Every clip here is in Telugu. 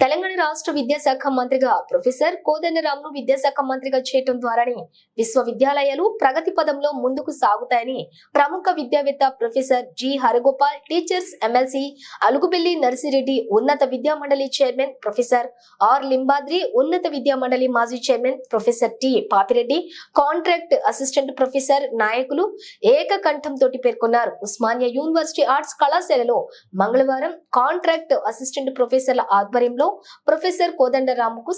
తెలంగాణ రాష్ట్ర విద్యాశాఖ మంత్రిగా ప్రొఫెసర్ కోదండరామును విద్యాశాఖ మంత్రిగా చేయటం ద్వారానే విశ్వవిద్యాలయాలు ప్రగతి పదంలో ముందుకు సాగుతాయని ప్రముఖ విద్యావేత్త professor G Haragopal teachers MLC Alugubelli Narsireddy ఉన్నత విద్యా మండలి చైర్మన్ ప్రొఫెసర్ ఆర్ లింబాద్రి ఉన్నత విద్యా మండలి మాజీ chairman professor T Papireddy contract assistant professor నాయకులు ఏకకంఠంతో పేర్కొన్నారు. ఉస్మానియా యూనివర్సిటీ ఆర్ట్స్ కళాశాలలో మంగళవారం కాంట్రాక్ట్ అసిస్టెంట్ ప్రొఫెసర్ల ఆధ్వర్యంలో ప్రొఫెసర్ కోదండరాముకు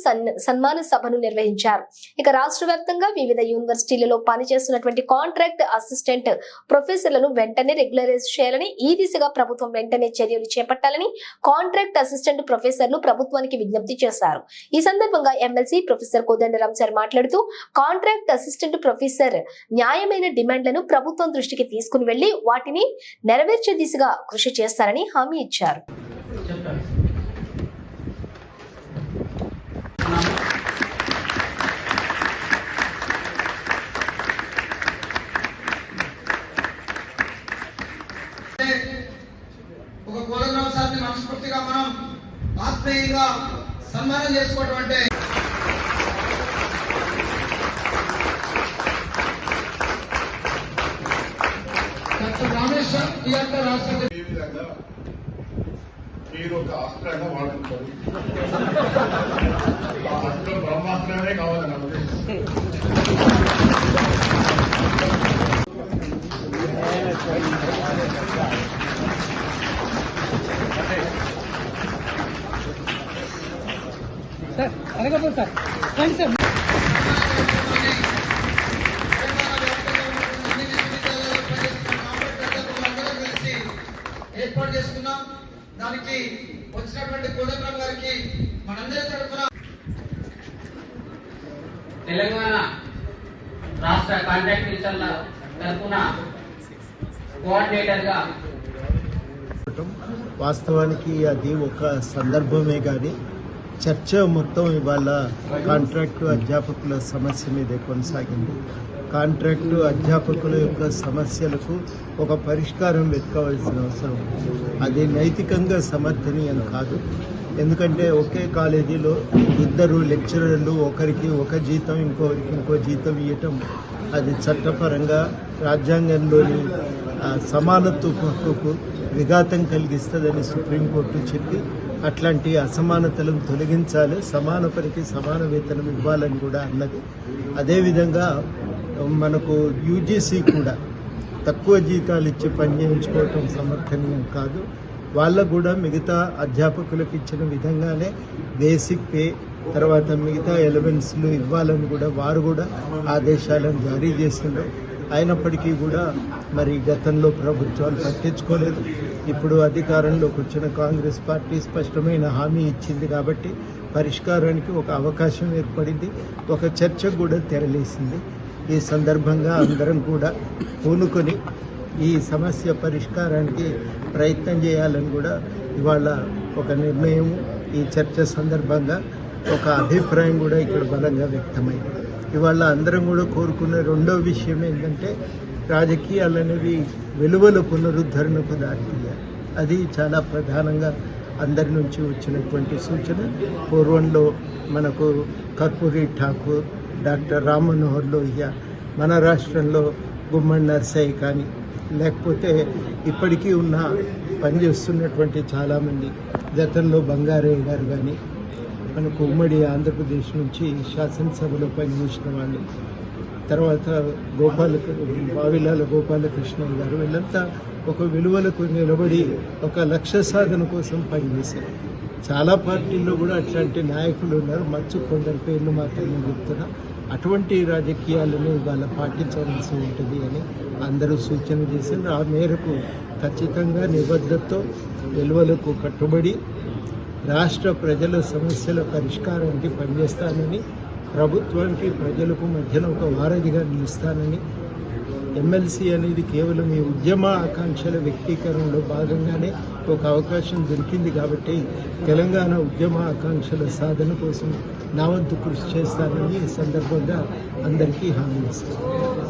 సన్మాన సభను నిర్వహించారు. ఇక రాష్ట్ర వ్యాప్తంగా వివిధ యూనివర్సిటీలలో పనిచేస్తున్నటువంటి కాంట్రాక్ట్ అసిస్టెంట్ ప్రొఫెసర్లను వెంటనే రెగ్యులరైజ్ చేయాలని ఈ దిశగా ప్రభుత్వం వెంటనే చర్యలు చేపట్టాలని కాంట్రాక్ట్ అసిస్టెంట్ ప్రొఫెసర్లు ప్రభుత్వానికి విజ్ఞప్తి చేశారు. ఈ సందర్భంగా ఎమ్మెల్సీ ప్రొఫెసర్ కోదండరామ్ సార్ మాట్లాడుతూ కాంట్రాక్ట్ అసిస్టెంట్ ప్రొఫెసర్ న్యాయమైన డిమాండ్లను ప్రభుత్వం దృష్టికి తీసుకుని వెళ్ళి వాటిని నెరవేర్చే దిశగా కృషి చేస్తారని హామీ ఇచ్చారు ఒక కోదండరావు సార్ని మనస్ఫూర్తిగా మనం ఆత్మీయంగా సన్మానం చేసుకోవటం అంటే మీరు ఒక అస్త్రంగా వాడుకుంటారు. ఆ అస్త్రం బ్రహ్మాస్త్రమే కావాలి నా ఉద్దేశం ఏర్పాటు చేసుకున్నాం. దానికి వచ్చినటువంటి కోదండరావు గారికి మనందరి తరఫున తెలంగాణ రాష్ట్ర కాంట్రాక్ట్ టీచర్ల తరఫున కోఆర్డినేటర్గా వాస్తవానికి అది ఒక సందర్భమే కానీ చర్చ మొత్తం ఇవాళ కాంట్రాక్టు అధ్యాపకుల సమస్య మీదే కొనసాగింది. కాంట్రాక్టు అధ్యాపకుల యొక్క సమస్యలకు ఒక పరిష్కారం వెతకవలసిన అవసరం అది నైతికంగా సమర్థనీయం కాదు. ఎందుకంటే ఒకే కాలేజీలో ఇద్దరు లెక్చరర్లు ఒకరికి ఒక జీతం ఇంకొకరికి ఇంకో జీతం ఇవ్వటం అది చట్టపరంగా రాజ్యాంగంలోని సమానత్వ హక్కుకు విఘాతం కలిగిస్తుందని సుప్రీంకోర్టు చెప్పి అట్లాంటి అసమానతలను తొలగించాలి. సమాన పనికి సమాన వేతనం ఇవ్వాలని కూడా అన్నది. అదేవిధంగా మనకు యూజీసీ కూడా తక్కువ జీతాలు ఇచ్చి పని చేయించుకోవటం సమర్థనీయం కాదు. వాళ్ళకు కూడా మిగతా అధ్యాపకులకు ఇచ్చిన విధంగానే బేసిక్ పే తర్వాత మిగతా ఎలవెన్స్లు ఇవ్వాలని కూడా వారు కూడా ఆదేశాలను జారీ చేసిండ్రు అయినప్పటికీ కూడా మరి గతంలో ప్రభుత్వాలు పట్టించుకోలేదు. ఇప్పుడు అధికారంలోకి వచ్చిన కాంగ్రెస్ పార్టీ స్పష్టమైన హామీ ఇచ్చింది కాబట్టి పరిష్కారానికి ఒక అవకాశం ఏర్పడింది. ఒక చర్చ కూడా తెరలేసింది. ఈ సందర్భంగా అందరం కూడా పూనుకొని ఈ సమస్య పరిష్కారానికి ప్రయత్నం చేయాలని కూడా ఇవాళ ఒక నిర్ణయం ఈ చర్చ సందర్భంగా ఒక అభిప్రాయం కూడా ఇక్కడ బలంగా వ్యక్తమైంది. ఇవాళ అందరం కూడా కోరుకున్న రెండో విషయం ఏంటంటే రాజకీయాలు అనేవి వెలువల పునరుద్ధరణకు దారితీయాలి అది చాలా ప్రధానంగా అందరి నుంచి వచ్చినటువంటి సూచన. పూర్వంలో మనకు కర్పూరి ఠాకూర్ డాక్టర్ రామ్ మనోహర్ లోహియా మన రాష్ట్రంలో గుమ్మడి నర్సయ్య కానీ లేకపోతే ఇప్పటికీ ఉన్న పనిచేస్తున్నటువంటి చాలామంది గతంలో బంగారయ్య గారు కానీ మనకు ఉమ్మడి ఆంధ్రప్రదేశ్ నుంచి శాసనసభలో పనిచేసిన వాళ్ళు. తర్వాత గోపాల బావిలాల గోపాలకృష్ణ గారు. వీళ్ళంతా ఒక విలువలకు నిలబడి ఒక లక్ష్య సాధన కోసం పనిచేశారు. చాలా పార్టీల్లో కూడా అట్లాంటి నాయకులు ఉన్నారు. మంచు కొందరి పేర్లు మాత్రమే చెప్తున్నా. అటువంటి రాజకీయాలను ఇవాళ పాటించవలసి ఉంటుంది అని అందరూ సూచన చేశారు. ఆ మేరకు ఖచ్చితంగా నిబద్ధతతో విలువలకు కట్టుబడి రాష్ట్ర ప్రజల సమస్యల పరిష్కారానికి పనిచేస్తానని ప్రభుత్వానికి ప్రజలకు మధ్యన ఒక వారధిగా నిలుస్తానని ఎమ్మెల్సీ అనేది కేవలం ఈ ఉద్యమ ఆకాంక్షల వ్యక్తీకరణలో భాగంగానే ఒక అవకాశం దొరికింది కాబట్టి తెలంగాణ ఉద్యమ ఆకాంక్షల సాధన కోసం నా వంతు కృషి చేస్తానని ఈ సందర్భంగా అందరికీ హామీ ఇస్తాను.